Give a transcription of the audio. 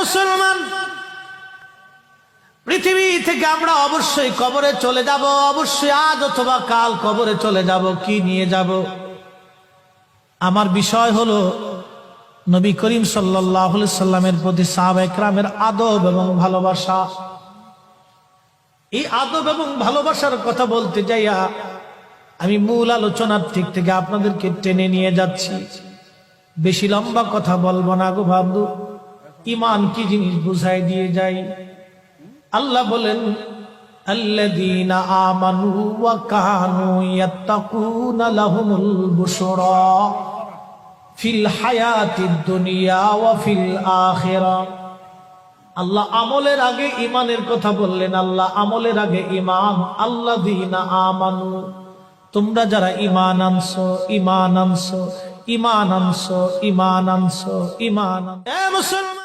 মুসলমান, পৃথিবী থেকে আমরা অবশ্যই কবরে চলে যাব, অবশ্যই আজ অথবা কাল কবরে চলে যাব, কি নিয়ে যাব? আমার বিষয় হলো, নবী করিম সাল্লাহ সাল্লামের প্রতি সাহাব একরামের আদব এবং ভালোবাসা। এই আদব এবং ভালোবাসার কথা বলতে যাইয়া আমি মূল আলোচনার দিক থেকে আপনাদেরকে টেনে নিয়ে যাচ্ছি। বেশি লম্বা কথা বলব না গো ভাবু। ইমান কি জিনিস বুঝাই দিয়ে যাই আল্লাহ বলেন الذين آمنوا وكانوا يتقون لهم البشرى في الحياة الدنيا وفي الآخرة আল্লাহ আমলের আগে ইমানের কথা বললেন আল্লাহ আমলের আগে ইমান আল্লাহ দিনা আমানু তোমরা যারা ইমান আনছো ইমান আনছো ইমান আনছো ইমান আনছো ইমান আনছো এ মুসলমান